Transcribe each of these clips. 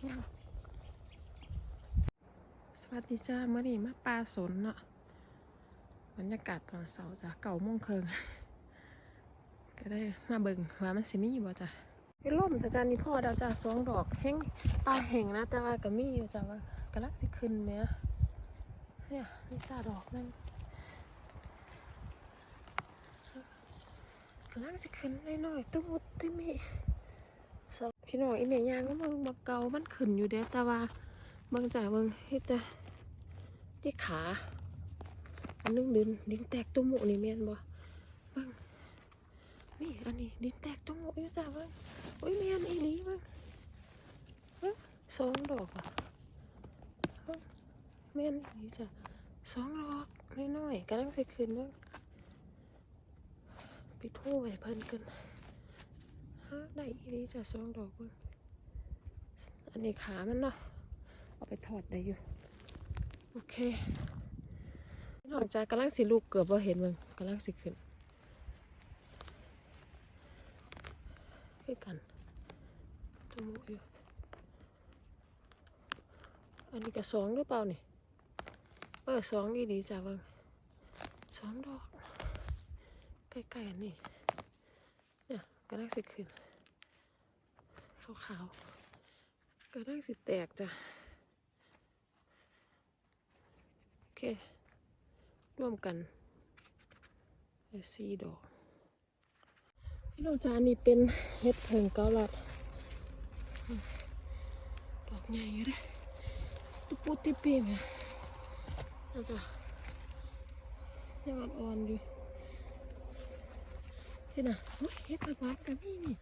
สวัสดีจ้าเมื่อนี้มาปลาสนเนาะบรรยากาศตอนเสาร์จ้ะเก่ามงเคิงก็ได้มาเบิ่งว่ามันสิมีอยู่บ่จ้ะไอ้ล่มแต่จานนี้พ่อเดาจ้ะสองดอกแห้งปลาแห้งนะแต่ว่าก็มีอยู่จ้ะว่ากำลังสิขึ้นไหมเนี่ยนี่จ้าดอกนั่นกำลังสิขึ้นน้อยๆตุ้มตุ้มมี พี่น้องอีเมยางก็มึงมาเกามันขึ้นอยู่เด้อแต่ว่าเบิ่งจ้ะเบิ่งเฮ็ดจ้ะที่ขา อันนึงดินดินแตกตุ้มหมูนี่แม่นบ่เบิ่งนี่อันนี้ดินแตกตรงหัวอยู่จ้าเบิ่งโอ้ยแม่นอีหลีเบิ่งเบิ่งสองดอกอะเบิ่งแม่นอีหลีจ้ะสองดอกน้อยๆกำลังสิขึ้นเบิ่งไปทู่ไว้เพิ่นกัน ได้อีนี้จะสองดอกอันนี้ขามันเนาะเอาไปทอดได้อยู่ โอเคหนอกจากกำลังสิลูกเกือบบ่าเห็นเบิ่งกำลังสิขึ้นคือกันจมูกอยู่อันนี้ก็สองหรือเปล่านี่เออสองดีดีจ้ะเบิ่งสองดอกใกล้ๆอันนี้เนี่ยกระด้างสิขึ้น ขาวๆกระด้างสิแตกจ้ะ โอเค ร่วมกันสี่ดอกพี่น้องจานนี้เป็นเห็ดเพิงเกาลัด ดอกใหญ่เด้ตุปูติปีม่น่าจะยังอ่อนๆอยู่ที่น่ะโอ้ยเห็ดผักหวานกันนี่นี่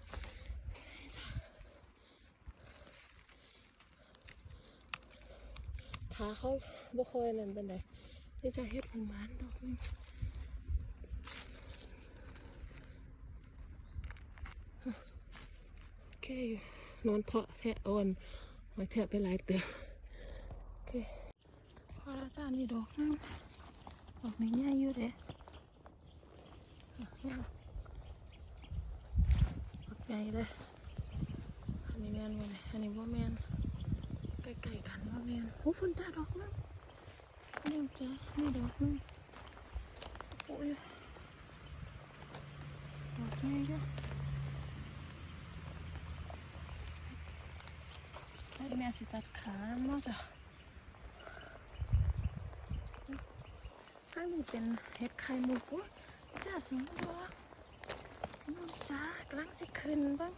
ขาเขาบ่คอยนั่นเป็นไดนี่จะเห็ดเพิงหวานดอกนึงโอเคนอนเถาะแทะอ่อนหอยแทะไปหลายเตือโอเคพอแล้วจ้านี่ดอกนึงดอกนี้ใหญ่อยู่เด้อกยังดอกใหญ่เลยอันนี้แมนบ่เลยอันนี้ว่แมน ใกล้ๆกันว่าแมนโอ้พุ่นจ้าดอกนึงนี่จ้านี่ดอกนึงโอ้ยดอกใหญ่เด้อให้แม่สิตัดขาแล้วเนาะจ้ะข้างนี้เป็นเห็ดไข่มุกโอ้จ้าสูงดอกน้องจ้ากำลังสิขึ้นบ้าง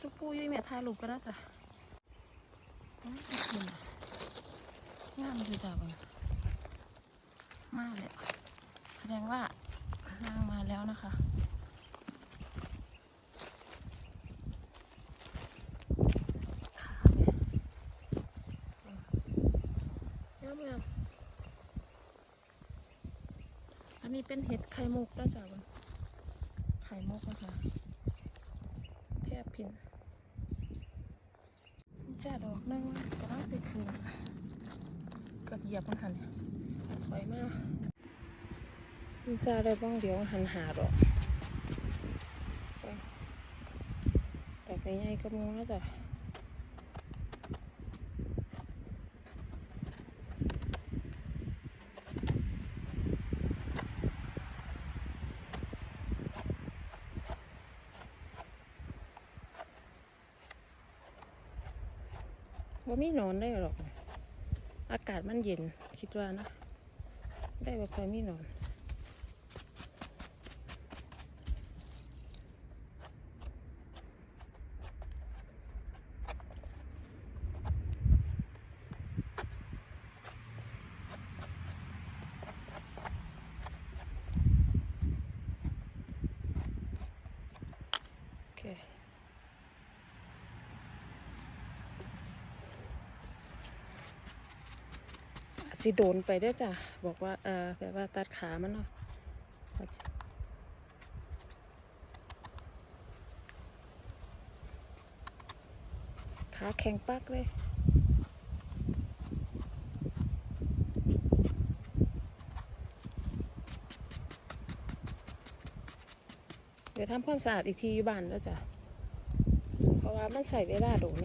ตุ๊กปูยี่แม่ถ่ายรูปก็ได้จ้ะ งสิขึ้นงามดีจ้ะเบ้างมากเลยแสดงว่านางมาแล้วนะคะย่ามงามอันนี้เป็นเห็ดไข่มุกแล้วจ้ะมันไข่มุกนะคะแพรพิน จ้าดอกนึงกำลังสิคืนก็เหยียบมันหันถอยมาจ้าได้บ้างเดี๋ยวหันหาดอกดอกใหญ่ๆก็มูแล้วจ้ะ ว่ามีนอนได้หรอก อากาศมันเย็นคิดว่านะ ได้บ่ค่อยมีนอน สิโดนไปได้จ้ะ บอกว่าเออแบบว่าตัดขามันเนาะขาแข็งปักเลยเดี๋ยวทำความสะอาดอีกทีอยู่บ้านแล้วจ้ะ เพราะว่ามันใส่เวลาโดน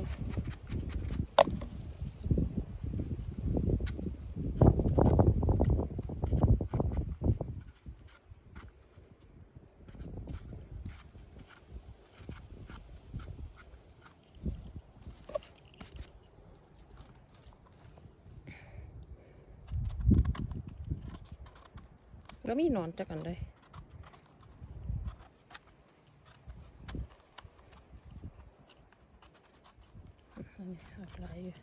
แล้วมีนอนจักอันเลยอันนี้หักไหลอยู่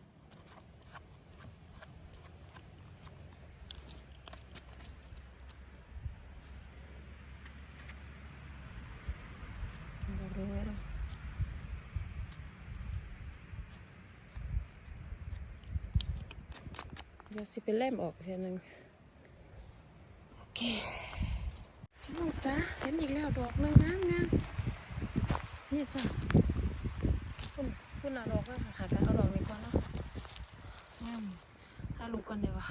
ดอกนี้นะเดี๋ยวสิไปเล่มออกเทีนึง เคน้องจ้าเห็นอีกแล้วดอกหนึงงามงามนี่จ้ะคุณคุณเอาดอกแล้วหากันเอาดอกนี้ก่อนเนาะงามถ้าลูกกันเดี๋ยวะ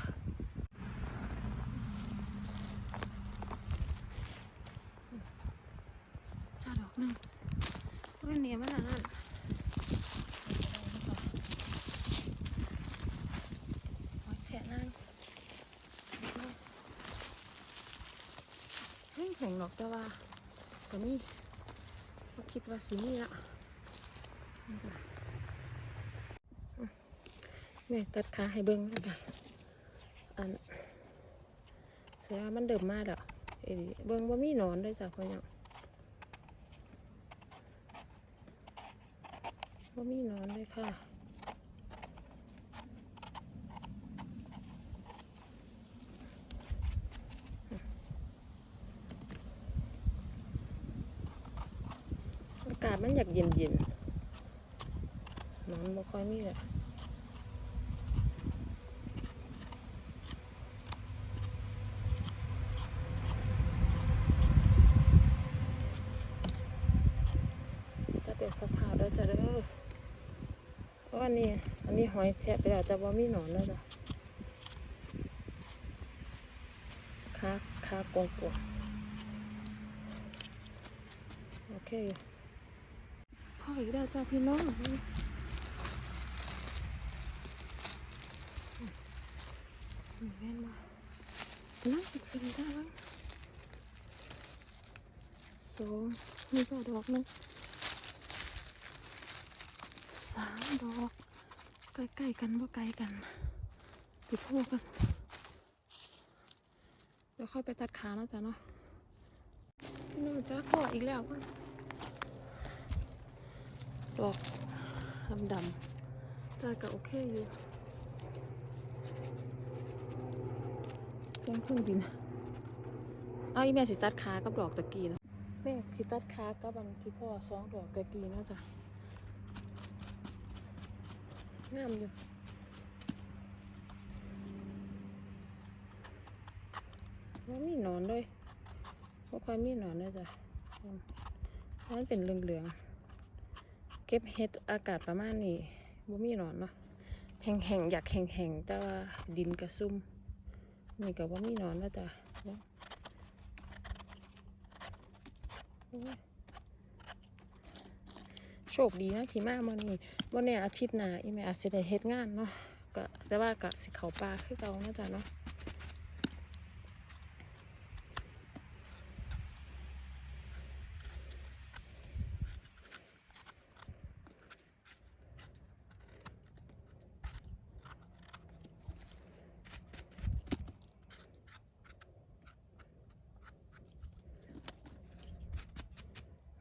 จ้าดอกหนึงเพื่อนเนี่ยมันอันนั้นโอ้ยแทะนั่ง แห้งแข็งหรอกแต่ว่าก็มีก็คิดว่าสีนี่ละนี่จ้อืมแม่ตัดขาให้เบิ้งแล้วกันอันเสียมันเดิมมากแล้วเอ้ยเบิ้งว่ามีหนอนด้วยจ้ะพ่อเนี่ยว่ามีหนอนด้วยค่ะ อาศมันอยากเย็นเย็นๆนอนบ่ค่อยมีเลยจะเป็นขาวๆด้วยจ้ะเด้ออันนี้ อันนี้หอยแทะไปแล้วจะว่ามีหนอนแล้วจ้ะขาขากงกวงโอเค พ่ออีกแล้วจ้าพี่น้องมแม่นว่าน่าสิขึ้นได้บ้างสองมีจ้าดอกนึงสามดอก ใกล้ๆกันว่าไกลกันติดพวกกัน เดี๋ยวค่อยไปตัดขาแล้วจ้ะเนาะพี่น้องจ้าพ่ออีกแล้วเพิ่น ดอกดำดำๆแต่ก็โอเคอยู่เสียงเครื่องบินเอาอีแม่สิตัดขากับดอกตะกี้นะแม่สิตัดขากับอันที่พ่อสองดอกตะกี้เนาะจ้ะงามอยู่ว่ามีหนอนด้วยว่าค่อยมีหนอนด้วยจ้ะอืมมันเป็นเหลืองๆ เก็บเห็ดอากาศประมาณนี้บ่มีหนอนเนาะแห้งๆอยากแห้งๆแต่ว่าดินกระซุ่มนี่ก็บ่มีหนอนแล้วจ้ะโชคดีนะที่มามื่อนี้วันนี้อาทิตย์หน้าอีแม่อาจจะได้เฮ็ดงานเนาะก็แต่ว่าก็สิเขาปลาคือเก่าเนาะจ้ะเนาะ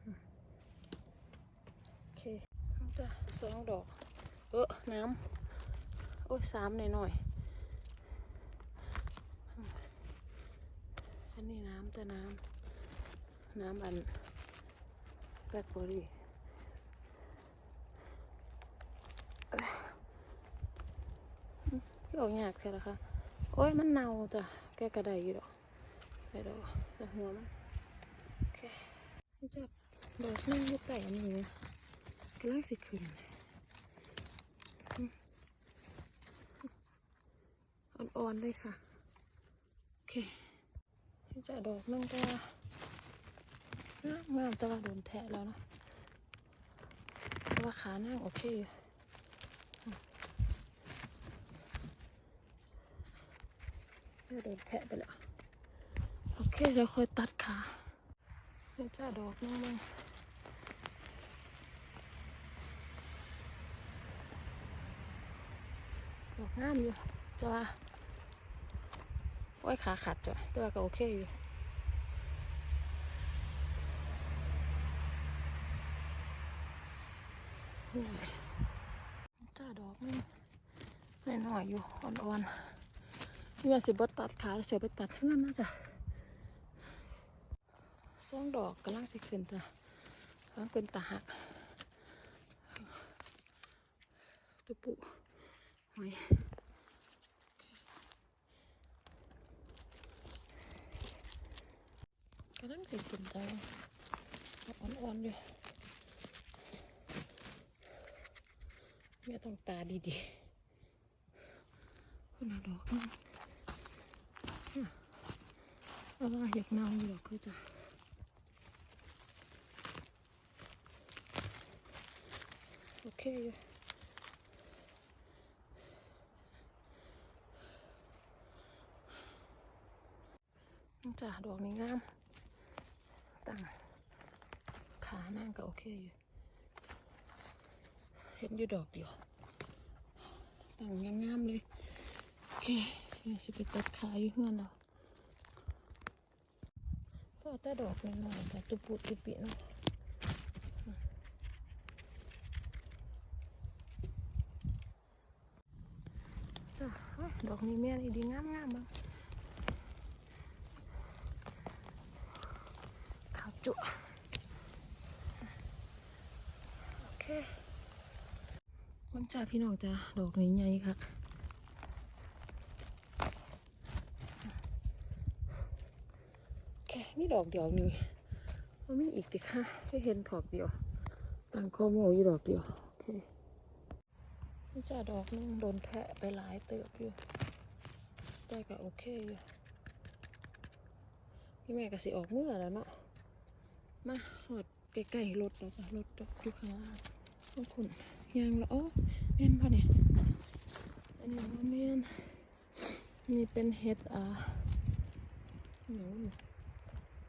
โอเคเอา จ้ะสองดอก เออน้ำโอ้ยสามหน่อยหน่อยๆอันนี้น้ำแต่น้ำน้ำอันแบล็คเบอร์รี่ออกยากแค่ละคะโอ้ยมันเน่าจ้ะแกกระไดอยู่ดอกไดดอกแต่หัวมันโอเคนี่จะดอกนึงอยู่ใต้อันนี้นะ กำลังสิขึ้นอ่อนๆเลยค่ะ โอเคที่จะดอกนึงก็งามงามแต่ว่าโดนแทะแล้วนะแต่ว่าขานั่งโอเคอยู่โดนแทะไปแล้ว โอเคเดี๋ยวค่อยตัดขาเดี๋ยวจะดอกนึง งามอยู่ต่ว่าโอ้ยขาขัดจ้ะตัวก็โอเคอยู่จ้าดอกนี่หน่อยอยู่อ่อนๆนี่ว่าสิบตัดขาเสียไปตัดทั้งนั้นนะจ้ะสองดอกกำลังสิขึ้นจ้ะกำลังเป็นตาหักตะปู กำลังสิขึ้นจ้ะอ่อนๆอยู่แม่ต้องตาดีๆคนละดอกนึงเนี่ยเอาว่าอยากน่าอยู่หรอกคือจะโอเคอยู่ จ้ะดอกนี้งาม ตั้งขานั่งก็โอเคอยู่ เห็นอยู่ดอกเดียวต่างงามๆเลยโอเคเดี๋ยวสิไปตัดขาอยู่เฮือนเราก็แต่ดอกน้อยๆแต่ตุปุตุปิเนาะจ้ะเอ้ยดอกนี้แม่นี่ดีงามๆมั้าว จุโอเคมันจ้าพี่น้องจ้าดอกใหญ่ๆค่ะแค่มีดอกเดียวนี่มันมีอีกติค่ะให้เห็นดอกเดียวต่างโคโมอยู่ดอกเดียวโอเคมันจ้าดอกนึงโดนแทะไปหลายเติบอยู่แต่ก็โอเคอยู่พี่แม่ก็สิออกเมื่อแล้วเนาะ มาหอดใกล้ๆรถเราจะรถจอดอยู่ข้างล่างขอบคุณยังละโอ้แม่นพอเนี่ยอันนี้ว่าแม่นนี่เป็นเห็ดอ่าเหนียวอยู่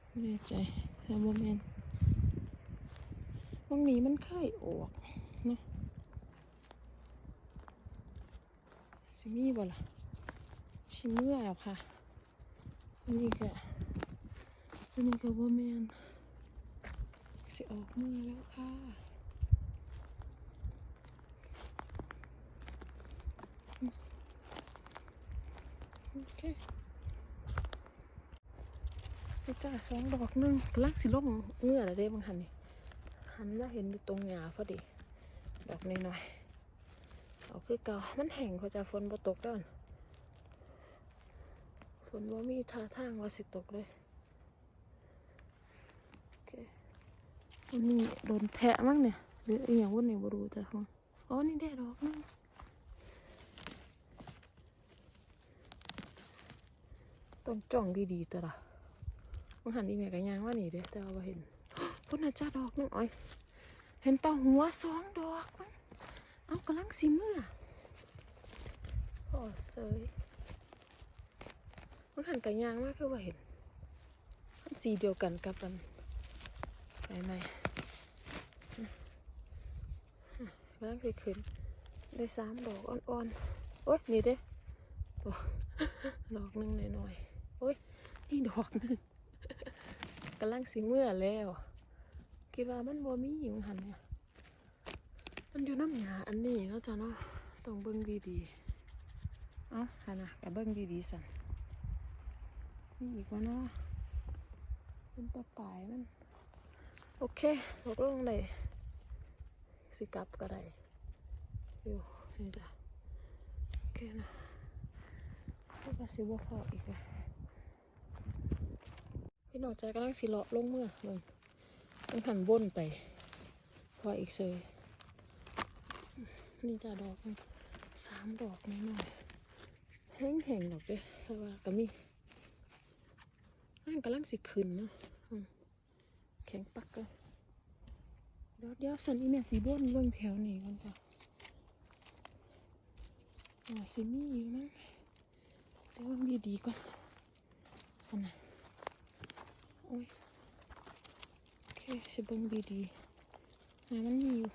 ไม่แน่ใจแต่ว่าแม่นตรงนี้มันไข่ออกเนาะสิมีบ่ล่ะชิเมื่อแล้วค่ะนนี้ก็อันนี้ก็ว่าแม่น สิออกเมื่อแล้วค่ะโอเคไปจ้าสองดอกนึงกำลังสิลงเงื่อแล้วเด้บางหันนี่หันมาเห็นอยู่ตรงหญ้าพอดี ดอกน้อยๆเอาคือเก่ามันแห้งเขาจะฝนบ่ตกแล้วฝนว่ามีท่าทางว่าสิตกเลยโอเค วันนี้โดนแทะมั้งเนี่ยหรืออหย่างวันนี้บ่รู้จ้ะอ๋อนี่ได้ดอกนึงต้องจ้องดีๆตัวละมังหันอีแม่กันยางว่านี่เด้แต่ว่าเห็นพุ่นน่ะจ้าดอกนึงอ้อยเห็นแตาหัวสองดอกมันเอากำลังสิเมื่อโอ้เสยมังหันกันยางมากคือว่าเห็นมันสีเดียวกันกับมัน ไปไหมกำลังสิขึ้น ได้สามดอกอ่อนๆ โอ๊ย นี่เด้ดอกหนึ่งหน่อยๆ โอ้ยนี่ดอกหนึ่งกำลังสิเมื่อแล้ว คิดว่ามันบ่มีอยู่หันเนี่ย มันอยู่น้ำหยาอันนี้เนาะจ้ะเนาะ ต้องเบิ่งดีๆ เอ้าหันนะกับเบิ่งดีๆสั่นมีอีกว่าเนาะเป็นตะปายมัน โอเคตกลงเลยสิกลับก็ได้อยู่นี่จ้ะโอเคนะแล้วก็สิบ่พออีกอะพี่น้องใจกำลังสิเลาะลงเมื่อเบิ่งต้องหันบนไป พออีกเซยนี่จ้ะดอกสามดอกน้อยๆแห้งแห้งๆดอกเด้แต่ว่าก็มีนั่นกำลังสิขึ้นเนาะ แข็งปักเลยเดี๋ยวเดี๋ยวสันอีแม่สีบนเบิ่งแถวนี้กันจ้ะอ่าสิมีอยู่มั้งเดี๋ยวเบิ่งดีๆก่อนสันนะโอ้ยโอเคสิเบิ่งดีๆหามันมีอยู่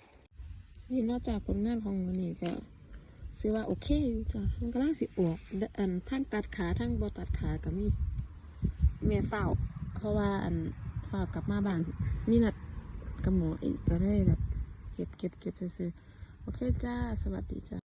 นี่นอกจากผลงานของมันนี่ก็สิว่าโอเคอยู่จ้ะมันกำลังสิออกอันทั้งตัดขาทั้งบ่ตัดขาก็มีแม่เฝ้า เพราะว่าอัน ฝ้ากลับมาบ้าน มีนัดกับหมออีกก็ได้แบบเก็บเก็บเก็บซื้อๆโอเคจ้า สวัสดีจ้า